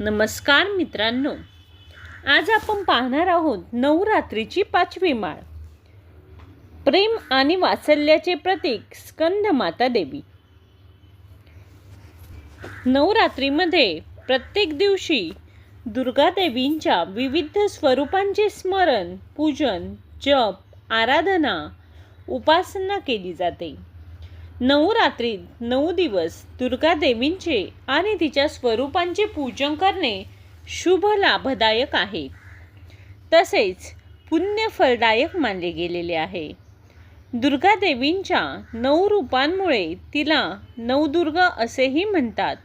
नमस्कार मित्रांनो. आज आपण पाहणार आहोत नवरात्रीची पाचवी माळ. प्रेम आणि वात्सल्याचे प्रतीक स्कंद माता देवी. नवरात्रीमध्ये प्रत्येक दिवशी दुर्गादेवींच्या विविध स्वरूपांचे स्मरण पूजन जप आराधना उपासना केली जाते. नवरात्रीत नऊ दिवस दुर्गा देवींचे आणि तिच्या स्वरूपांचे पूजन करणे शुभ लाभदायक आहे. तसेच पुण्य फलदायक मानले गेलेले आहे. दुर्गा देवींच्या नऊ रूपांमुळे तिला नवदुर्गा असेही म्हणतात.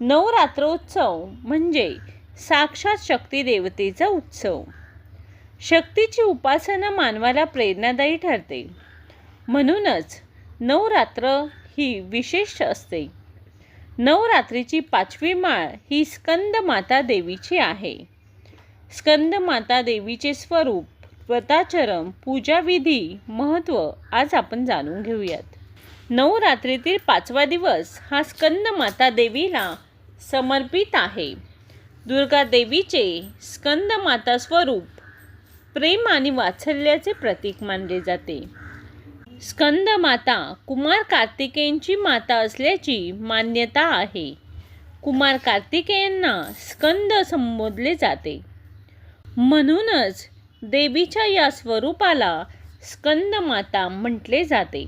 नवरात्रोत्सव म्हणजे साक्षात शक्ती देवतेचा उत्सव. शक्तीची उपासना मानवाला प्रेरणादायी ठरते. म्हणूनच नवरात्र ही विशेष असते. नवरात्रीची पाचवी माळ ही स्कंद माता देवीची आहे. स्कंद माता देवीचे स्वरूप व्रताचरम पूजाविधी महत्त्व आज आपण जाणून घेऊयात. नवरात्रीतील पाचवा दिवस हा स्कंद माता देवीला समर्पित आहे. दुर्गा देवीचे स्कंद माता स्वरूप प्रेम आणि वात्सल्याचे प्रतीक मानले जाते. स्कंद माता कुमार कार्तिकेयांची माता असल्याची मान्यता आहे. कुमार कार्तिकेयांना स्कंद संबोधले जाते. म्हणूनच देवीच्या या स्वरूपाला स्कंद माता म्हटले जाते.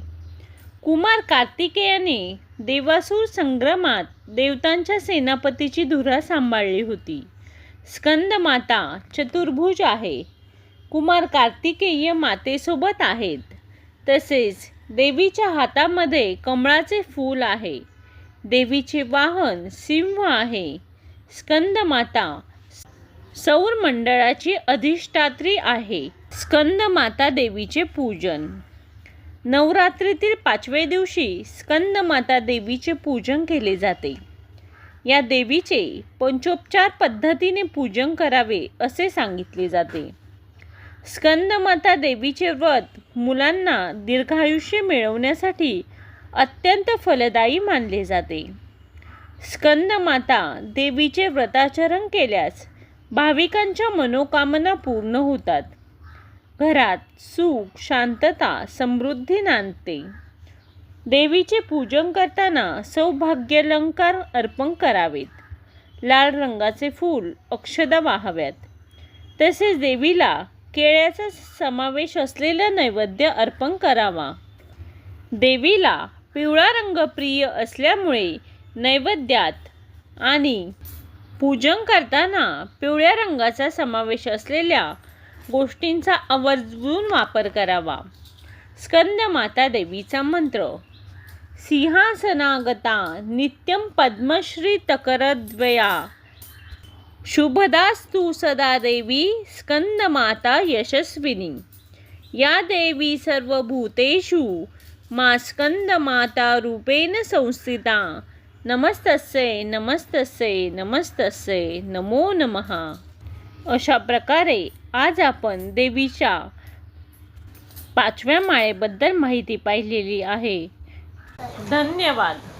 कुमार कार्तिकेयाने देवासूर संग्रामात देवतांच्या सेनापतीची धुरा सांभाळली होती. स्कंद माता चतुर्भुज आहे. कुमार कार्तिकेय मातेसोबत आहेत. तसेच देवीच्या हातामध्ये कमळाचे फूल आहे. देवीचे वाहन सिंह आहे. स्कंदमाता सौर मंडळाची अधिष्ठात्री आहे. स्कंद माता देवीचे पूजन. नवरात्रीतील पाचव्या दिवशी स्कंद माता देवीचे पूजन केले जाते. या देवीचे पंचोपचार पद्धतीने पूजन करावे असे सांगितले जाते. स्कंदमाता देवीचे व्रत मुलांना दीर्घायुष्य मिळवण्यासाठी अत्यंत फलदायी मानले जाते. स्कंदमाता देवीचे व्रताचरण केल्यास भाविकांच्या मनोकामना पूर्ण होतात. घरात सुख शांतता समृद्धी नांदते. देवीचे पूजन करताना सौभाग्यालंकार अर्पण करावेत. लाल रंगाचे फूल अक्षदा वाहाव्यात. तसेच देवीला केळ्याचा समावेश असलेलं नैवेद्य अर्पण करावा. देवीला पिवळा रंग प्रिय असल्यामुळे नैवेद्यात आणि पूजन करताना पिवळ्या रंगाचा समावेश असलेल्या गोष्टींचा आवर्जून वापर करावा. स्कंद माता देवीचा मंत्र. सिंहासनागता नित्यम पद्मश्री तकरद्वया शुभदास्तु सदा देवी स्कंदमाता यशस्विनी। या देवी सर्व भूतेषु मा स्कंदमाता रूपेण संस्थिता। नमस्तस्ये नमस्तस्ये नमस्तस्ये नमो नमः। अशा प्रकारे आज आपण देवीच्या पाचव्या माळेबद्दल माहिती पाहिलेली आहे. धन्यवाद.